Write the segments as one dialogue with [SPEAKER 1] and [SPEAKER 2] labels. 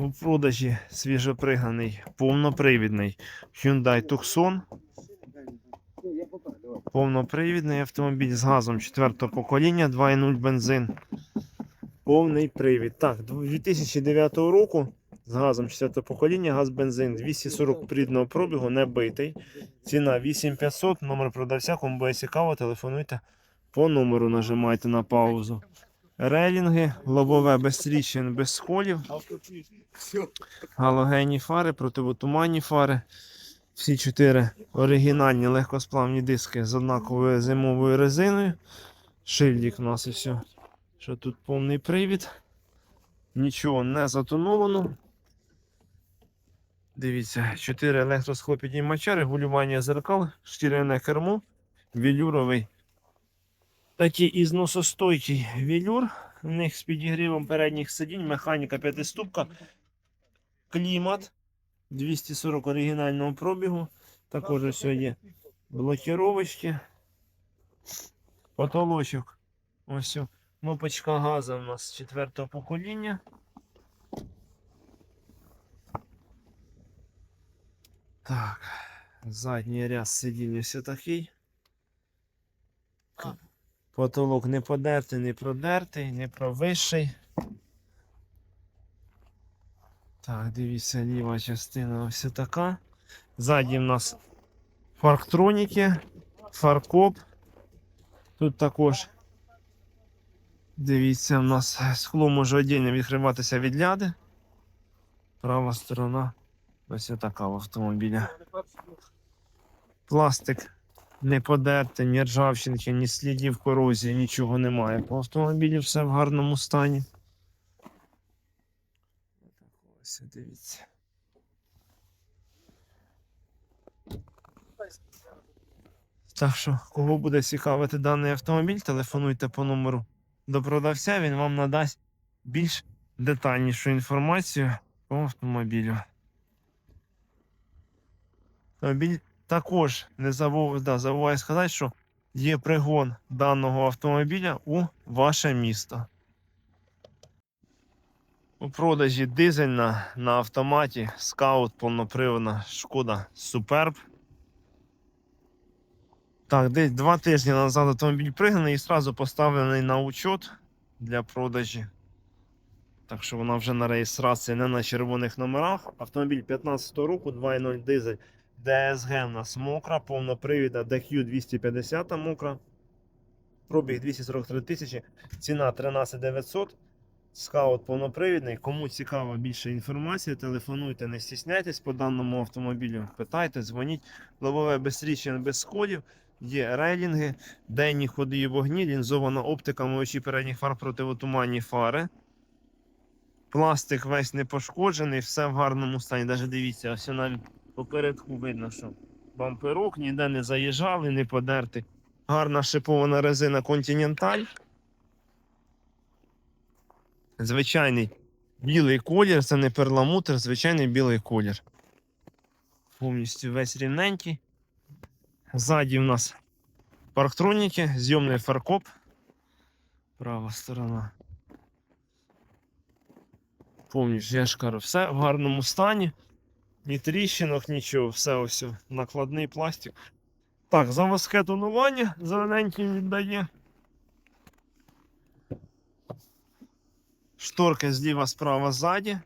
[SPEAKER 1] У продажі свіжопригнаний, повнопривідний Hyundai Tucson. Повнопривідний автомобіль з газом 4 покоління, 2.0 бензин. Повний привід. Так, 2009 року з газом 4 покоління, газ бензин 240 прідного пробігу, не битий. Ціна 8500, номер продавця, кому буде цікаво, телефонуйте по номеру, нажимайте на паузу. Релінги, лобове без тріщин, без схолів, галогенні фари, противотуманні фари. Всі чотири оригінальні легкосплавні диски з однаковою зимовою резиною. Шильдик у нас і все. Що тут повний привід. Нічого не затоновано. Дивіться, 4 електросхлопідіймача, регулювання зеркал, шкіряне кермо, велюровий. Такий ізносостойкий велюр. У них з підігрівом передніх сидінь, механіка п'ятиступка, клімат 240 оригінального пробігу. Також ось є блокіровочки. Потолочок. Ось кнопочка газу у нас четвертого покоління. Так, задній ряд сидіння все такий. Потолок не подертий, не продертий, не провисший. Так, дивіться, ліва частина ось така. Ззаді в нас фарктроніки, фаркоп. Тут також, дивіться, в нас скло може отдільно відкриватися від ляди. Права сторона ось така в автомобілі. Пластик не подертий, ні ржавчинки, ні слідів корозії, нічого немає. По автомобілі все в гарному стані. Ось дивіться. Так що, кого буде цікавити даний автомобіль, телефонуйте по номеру до продавця, він вам надасть більш детальнішу інформацію по автомобілю. Автомобіль також не забув, да, забуваю сказати, що є пригон даного автомобіля у ваше місто. У продажі дизельна на автоматі скаут повноприводна шкода Superb. Так, десь два тижні назад автомобіль пригнаний і одразу поставлений на учет для продажі. Так що вона вже на реєстрації не на червоних номерах. Автомобіль 15 року, 2.0 дизель. DSG у нас мокра, повнопривіда DQ 250 мокра. Пробіг 243 тисячі, ціна 13 900. Скаут повнопривідний. Кому цікава більше інформації, телефонуйте, не стісняйтесь по даному автомобілю. Питайте, дзвоніть. Лобове без тріщин, без сходів. Є рейлінги, денні ходи і вогні, лінзована оптика, мовичі передніх фар противотуманні фари. Пластик весь не пошкоджений, все в гарному стані. Навіть дивіться, ось навіть попередку видно, що бамперок ніде не заїжджали, не подерти. Гарна шипована резина Continental. Звичайний білий колір, це не перламутр, звичайний білий колір. Повністю весь рівненький. Ззаді в нас парктроніки, зйомний фаркоп. Права сторона. Повністю, я ж кажу, все в гарному стані. Ні тріщинок, нічого, все ось накладний пластик. Так, заводське тонування зелененький віддає. Шторки зліва, справа, ззаді.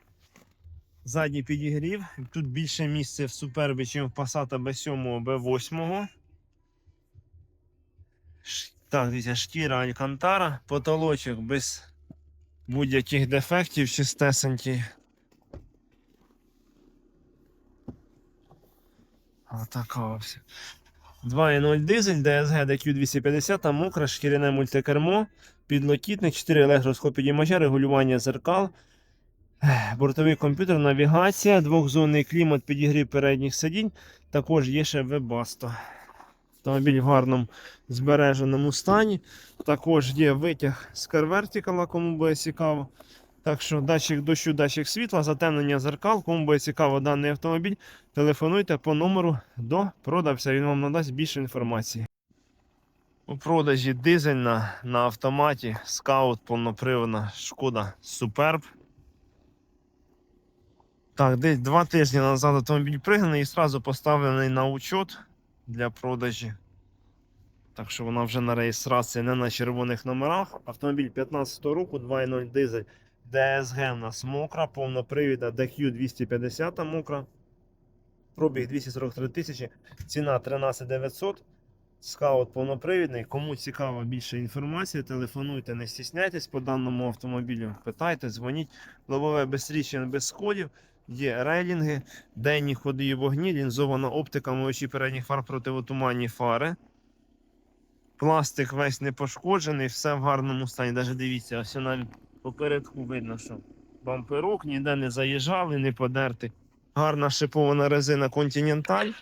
[SPEAKER 1] Задній підігрів. Тут більше місця в супербі, ніж в Passat B7 B8. Так, дивіться, шкіра Алькантара, потолочок без будь-яких дефектів, чистесенький. Отака ось. 2.0 дизель, DSG DQ250, там мокре, шкіряне мультикермо, підлокітник, 4 електросхопідіймача, регулювання зеркал, бортовий комп'ютер, навігація, двохзонний клімат, підігрів передніх сидінь. Також є ще Webasto. Автомобіль в гарному збереженому стані. Також є витяг з карвертикала, кому буде цікаво. Так що датчик дощу, датчик світла, затемнення зеркал, кому буде цікаво даний автомобіль, телефонуйте по номеру до продавця, він вам надасть більше інформації. У продажі дизельна на автоматі скаут повноприводна шкода Superb. Так, десь два тижні назад автомобіль пригнаний і одразу поставлений на учет для продажі. Так що вона вже на реєстрації не на червоних номерах. Автомобіль 15 року, 2.0 дизель. DSG у нас мокра, повнопривідна DQ 250 мокра. Пробіг 243 тисячі, ціна 13 900. Скаут повнопривідний. Кому цікава більше інформації, телефонуйте, не стісняйтесь по даному автомобілю. Питайте, дзвоніть. Лобове без тріщин, без сходів. Є рейлінги, денні ходи і вогні, лінзована оптика, мовичі передніх фар противотуманні фари. Пластик весь не пошкоджений, все в гарному стані. Навіть дивіться, ось навіть попередку видно, що бамперок ніде не заїжджали, не подерти. Гарна шипована резина Continental.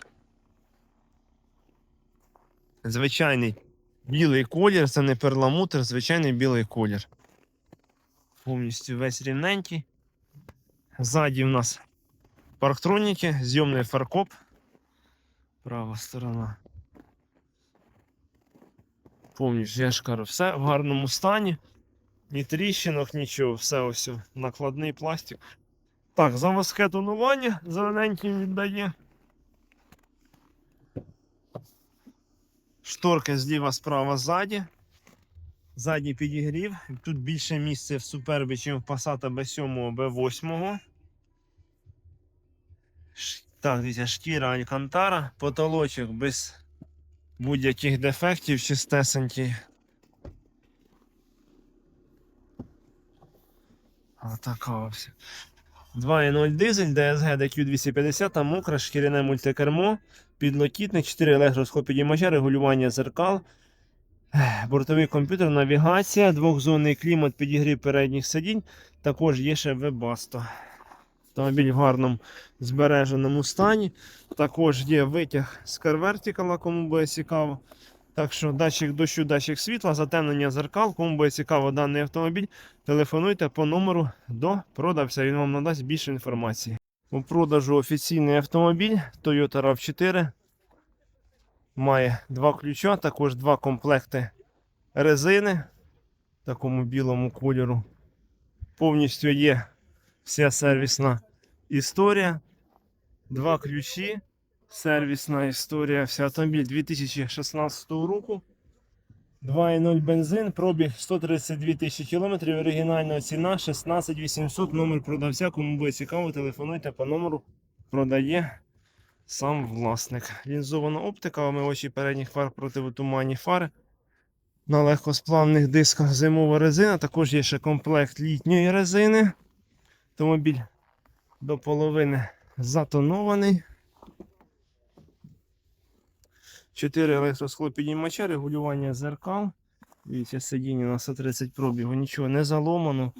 [SPEAKER 1] Звичайний білий колір, це не перламутр, звичайний білий колір. Повністю весь рівненький. Ззаді в нас парктроніки, зйомний фаркоп. Права сторона. Повністю, я ж кажу, все в гарному стані. Ні тріщинок, нічого, все ось накладний пластик. Так, заводське тонування зелененьким віддає. Шторки зліва, справа, ззаді. Задній підігрів. Тут більше місця в супербі, ніж в Passat B7 B8. Так, дивіться, шкіра Алькантара, потолочок без будь-яких дефектів, чистесенький. Отака ось. 2.0 дизель, DSG DQ250, мокре, шкіряне мультикермо, підлокітник, 4 електросхопідіймача, регулювання зеркал, бортовий комп'ютер, навігація, двохзонний клімат, підігрів передніх сидінь. Також є ще Webasto. Автомобіль в гарному збереженому стані. Також є витяг з карвертикала, кому буде цікаво. Так що датчик дощу, датчик світла, затемнення зеркал, кому буде цікаво даний автомобіль, телефонуйте по номеру до продавця, він вам надасть більше інформації. У продажу офіційний автомобіль Toyota RAV4. Має два ключа, також два комплекти резини такому білому кольору. Повністю є вся сервісна історія. Два ключі. Сервісна історія. Вся автомобіль 2016 року. 2.0 бензин, пробіг 132 тисячі кілометрів, оригінальна ціна 16 800, номер продавця, кому буде цікаво, телефонуйте по номеру, продає сам власник. Лінзована оптика, омивачі передніх фар противотуманні фари. На легкосплавних дисках зимова резина, також є ще комплект літньої резини. Автомобіль до половини затонований. 4 електросклопідіймача, регулювання зеркал. Дивіться, сидіння на 130 пробігу, нічого не заломано.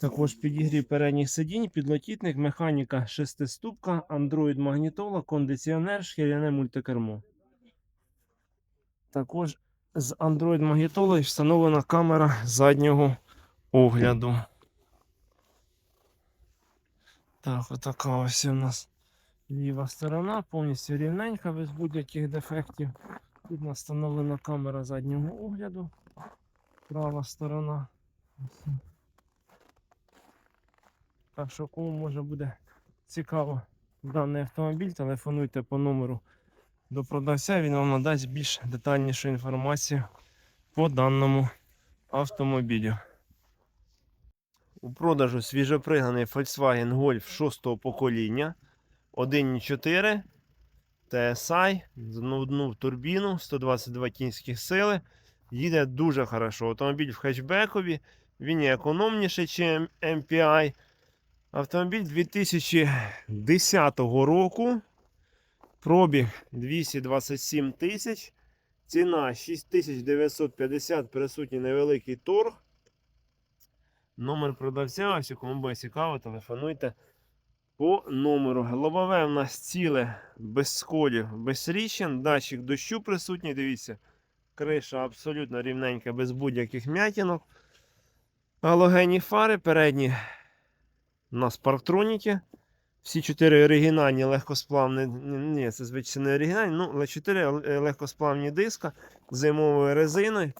[SPEAKER 1] Також підігрів передніх сидінь, підлокітник, механіка шестиступка, Android магнітола, кондиціонер, шкіряне мультикермо. Також з Android магнітолою встановлена камера заднього огляду. Так, отака ось у нас ліва сторона, повністю рівненька, без будь-яких дефектів. Тут у нас встановлена камера заднього огляду. Права сторона. Так що, кому може буде цікаво даний автомобіль, телефонуйте по номеру до продавця, він вам надасть більш детальнішу інформацію по даному автомобілю. У продажу свіжопригнаний Volkswagen Golf 6 покоління 1.4 TSI з одну турбіну 122 кінських сили. Їде дуже хорошо. Автомобіль в хетчбекові, він є економніший, ніж MPI. Автомобіль 2010 року. Пробіг 227 тисяч. Ціна 6950, присутній невеликий торг. Номер продавця, ось кому буде цікаво, телефонуйте по номеру. Лобове в нас ціле, без сколів, без ріщин, датчик дощу присутній, дивіться. Криша абсолютно рівненька, без будь-яких м'ятінок. Галогенні фари передні у нас. Всі чотири оригінальні легкосплавні. Ні, це звичайно не оригінальні, ну, але чотири е, легкосплавні диска зимовою резиною.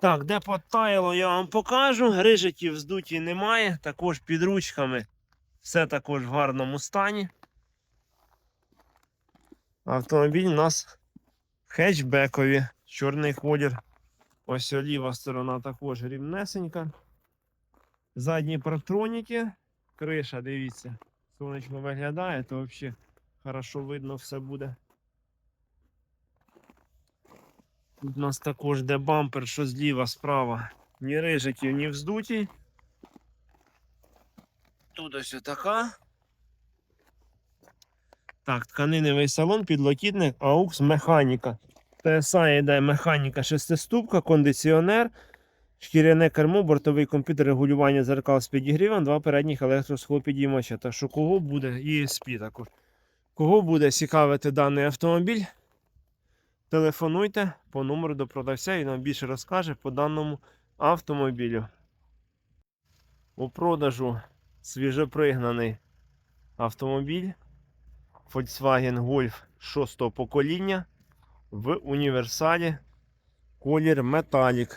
[SPEAKER 1] Так, де потаяло, я вам покажу. Рижиків здуті немає. Також під ручками Все також в гарному стані. Автомобіль у нас хетчбекові, чорний колір. Ось ліва сторона також рівнесенька. Задні партроніки, криша, дивіться, сонечко виглядає, то взагалі хорошо видно все буде. Тут у нас також де бампер, що зліва, справа. Ні рижиків, ні вздуті. Тут ось така. Так, тканиневий салон, підлокітник, AUX механіка. TSI йде механіка шестиступка, кондиціонер, шкіряне кермо, бортовий комп'ютер регулювання зеркал з підігрівом, два передніх електросхлопідіймача. Так що кого буде ESP також. Кого буде цікавити даний автомобіль? Телефонуйте по номеру до продавця і нам більше розкаже по даному автомобілю. У продажу свіжопригнаний автомобіль Volkswagen Golf 6 покоління в універсалі колір металік.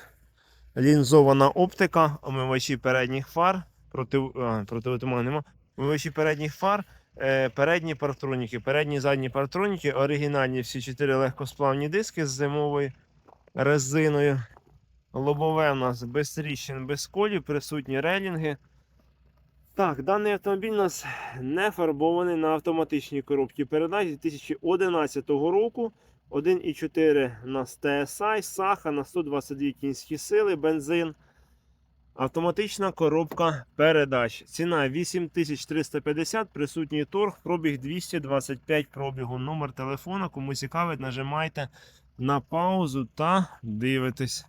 [SPEAKER 1] Лінзована оптика, омивачі передніх фар, проти, а, нема. Омивачі передніх фар, е, передні партроніки, передні задні партроніки, оригінальні всі чотири легкосплавні диски з зимовою резиною. Лобове у нас без тріщин, без колів, присутні релінги. Так, даний автомобіль у нас не фарбований на автоматичній коробці передач 2011 року. 1,4 у нас TSI, Саха на 122 кінські сили, бензин. Автоматична коробка передач. Ціна 8350, присутній торг, пробіг 225 пробігу. Номер телефона, кому цікавить, нажимайте на паузу та дивитесь.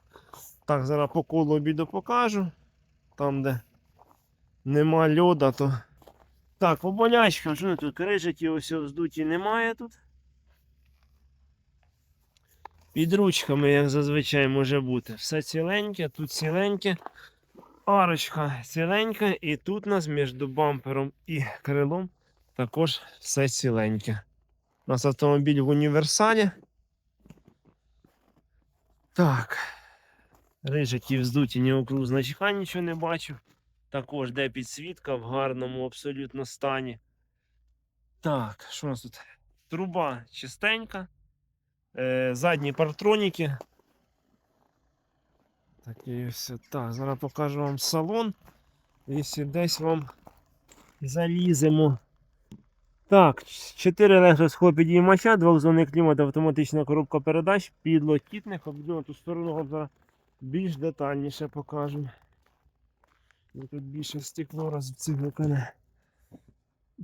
[SPEAKER 1] Так, зараз по колу обіду покажу. Там, де нема льода, то. Так, по болячкам, що тут крижаті ось вздуті немає тут. Під ручками, як зазвичай може бути. Все ціленьке, тут ціленьке. Арочка ціленька, і тут у нас між бампером і крилом також все ціленьке. У нас автомобіль в універсалі. Так. Рижаки вздуті, ні округ значка нічого не бачу. Також де підсвітка в гарному абсолютно стані. Так, що у нас тут? Труба чистенька. Е, задні партроніки. Так, і все. Так, зараз покажу вам салон. Якщо десь вам заліземо. Так, 4 електросхлопідіймача, двохзонний клімат, автоматична коробка передач, підлокітник, обділо ту сторону зараз більш детальніше покажу. Ну, Тут більше стекло розцигукане.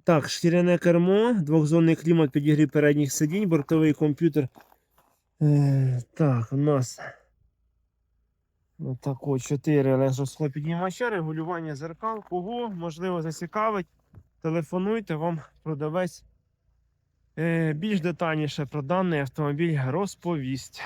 [SPEAKER 1] Так, шкіряне кермо, двохзонний клімат, підігрів передніх сидінь, бортовий комп'ютер. Е, так, у нас отако 4 електросхлопіднімача, регулювання зеркал. Кого можливо зацікавить, телефонуйте, вам продавець е, більш детальніше про даний автомобіль розповість.